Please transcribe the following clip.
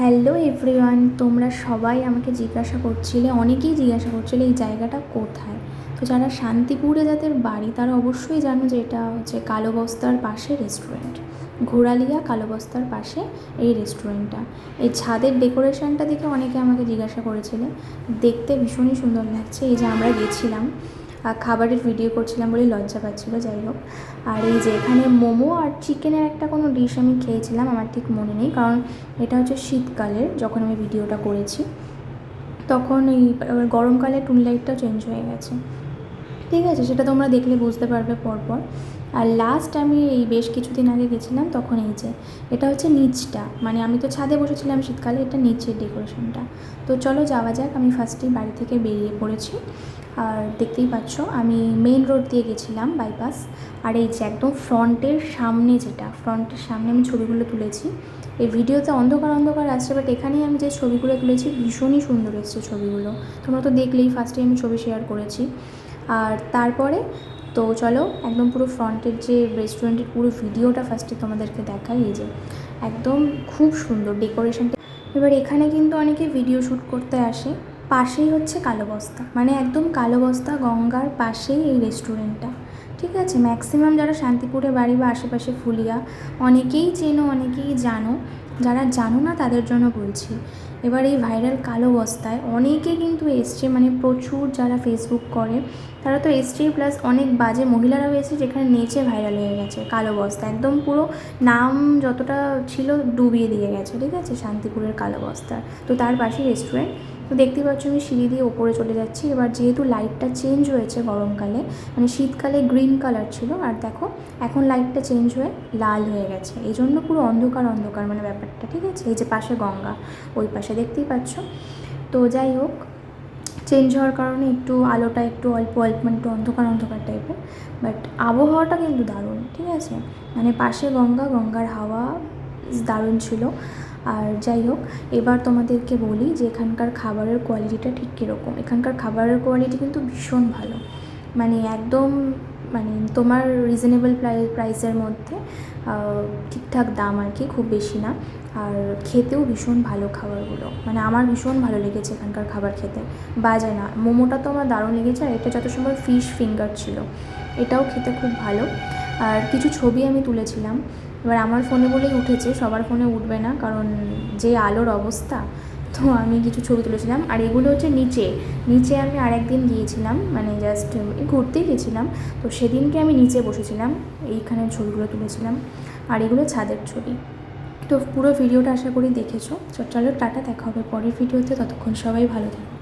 Hello everyone, তোমরা সবাই আমাকে জিজ্ঞাসা করছিলে, অনেকেই জিজ্ঞাসা করছিলে এই জায়গাটা কোথায়? তো যারা শান্তিপুরে যাদের বাড়ি, তারা অবশ্যই জানো যে এটা হচ্ছে কালো বস্তার পাশে রেস্টুরেন্ট ঘোরালিয়া কালো বস্তার পাশে এই রেস্টুরেন্টটা এই ছাদের ডেকোরেশনটা দেখে অনেকে আমাকে জিজ্ঞাসা করেছিলে। দেখতে ভীষণই সুন্দর লাগছে। এই যে আমরা গেছিলাম খাবারের ভিডিও করছিলাম বলে লজ্জা পাচ্ছিলো, যাই হোক। আর এই যে এখানে মোমো আর চিকেনের একটা কোনো ডিশ আমি খেয়েছিলাম, আমার ঠিক মনে নেই। কারণ এটা হচ্ছে শীতকালের, যখন আমি ভিডিওটা করেছি। তখন এই গরমকালে টুন লাইটটা চেঞ্জ হয়ে গেছে। ঠিক আছে, সেটা তোমরা দেখলে বুঝতে পারবে পরপর। আর লাস্ট আমি এই বেশ কিছুদিন আগে গেছিলাম, তখন এই যে, এটা হচ্ছে নিচটা। মানে আমি তো ছাদে বসেছিলাম শীতকালে, এটা নিচের ডেকোরেশনটা তো চলো যাওয়া যাক, আমি ফার্স্টেই বাড়ি থেকে বেরিয়ে পড়েছি। আর দেখতেই পাচ্ছ, আমি মেন রোড দিয়ে গেছিলাম বাইপাস আর এই যে একদম ফ্রন্টের সামনে যেটা, ফ্রন্টের সামনে আমি ছবিগুলো তুলেছি। এই ভিডিওতে অন্ধকার অন্ধকার আসছে বাট এখানেই আমি যে ছবিগুলো তুলেছি, ভীষণই সুন্দর এসছে ছবিগুলো। তোমরা তো দেখলেই ফার্স্টে আমি ছবি শেয়ার করেছি। আর তারপরে, তো চলো একদম পুরো ফ্রন্টের যে রেস্টুরেন্টের পুরো ভিডিওটা ফার্স্টে তোমাদেরকে দেখাই, এই যে একদম খুব সুন্দর ডেকোরেশনটা এবার এখানে কিন্তু অনেকে ভিডিও শ্যুট করতে আসে। পাশেই হচ্ছে কালো বস্তা। মানে একদম কালো বস্তা গঙ্গার পাশেই এই রেস্টুরেন্টটা ঠিক আছে? ম্যাক্সিমাম যারা শান্তিপুরে বাড়ি বা আশেপাশে ফুলিয়া, অনেকেই চেনো, অনেকেই জানো। যারা জানো না তাদের জন্য বলছি। এবার এই ভাইরাল কালো বস্তায় অনেকে কিন্তু এসছে মানে প্রচুর যারা ফেসবুক করে, তারা তো এসছেই প্লাস অনেক বাজে মহিলারাও এসে যেখানে নেচে ভাইরাল হয়ে গেছে কালো বস্তা। একদম পুরো নাম যতটা ছিল ডুবিয়ে দিয়ে গেছে, ঠিক আছে? শান্তিপুরের কালো বস্তা। তো তার পাশেই রেস্টুরেন্ট তো দেখতে পাচ্ছ আমি সিঁড়ি দিয়ে ওপরে চলে যাচ্ছি। এবার যেহেতু লাইটটা চেঞ্জ হয়েছে গরমকালে মানে শীতকালে গ্রিন কালার ছিল, আর দেখো, এখন লাইটটা চেঞ্জ হয়ে লাল হয়ে গেছে। এই জন্য পুরো অন্ধকার অন্ধকার মানে ব্যাপারটা ঠিক আছে? এই যে পাশে গঙ্গা, ওই পাশে দেখতেই পাচ্ছ। তো যাই হোক চেঞ্জ হওয়ার কারণে একটু আলোটা একটু অল্প অল্প মানে একটু অন্ধকার অন্ধকার টাইপের বাট আবহাওয়াটা কিন্তু দারুণ, ঠিক আছে? মানে পাশে গঙ্গা, গঙ্গার হাওয়া দারুণ ছিল। আর যাই হোক, এবার তোমাদেরকে বলি যে এখানকার খাবারের কোয়ালিটিটা ঠিক কীরকম। এখানকার খাবারের কোয়ালিটি কিন্তু ভীষণ ভালো। মানে একদম মানে তোমার রিজনেবল প্রাইসের মধ্যে ঠিকঠাক দাম আর কি খুব বেশি না। আর খেতেও ভীষণ ভালো খাবারগুলো। মানে আমার ভীষণ ভালো লেগেছে এখানকার খাবার খেতে। বাজে না। মোমোটা তো আমার দারুণ লেগেছে আর এটা যত সময় ফিশ ফিঙ্গার ছিল। এটাও খেতে খুব ভালো। আর কিছু ছবি আমি তুলেছিলাম। এবার আমার ফোনে বলেই উঠেছে, সবার ফোনে উঠবে না, কারণ যে আলোর অবস্থা তো আমি কিছু ছবি তুলেছিলাম। আর এগুলো হচ্ছে নিচে। নিচে আমি আরেকদিন গিয়েছিলাম মানে জাস্ট ঘুরতেই গেছিলাম তো সেদিনকে আমি নিচে বসেছিলাম, এইখানে ছবিগুলো তুলেছিলাম। আর এগুলো ছাদের ছবি। তো পুরো ভিডিওটা আশা করি দেখেছ। চলো, টাটা, দেখা হবে পরের ভিডিওতে। ততক্ষণ সবাই ভালো থাকবে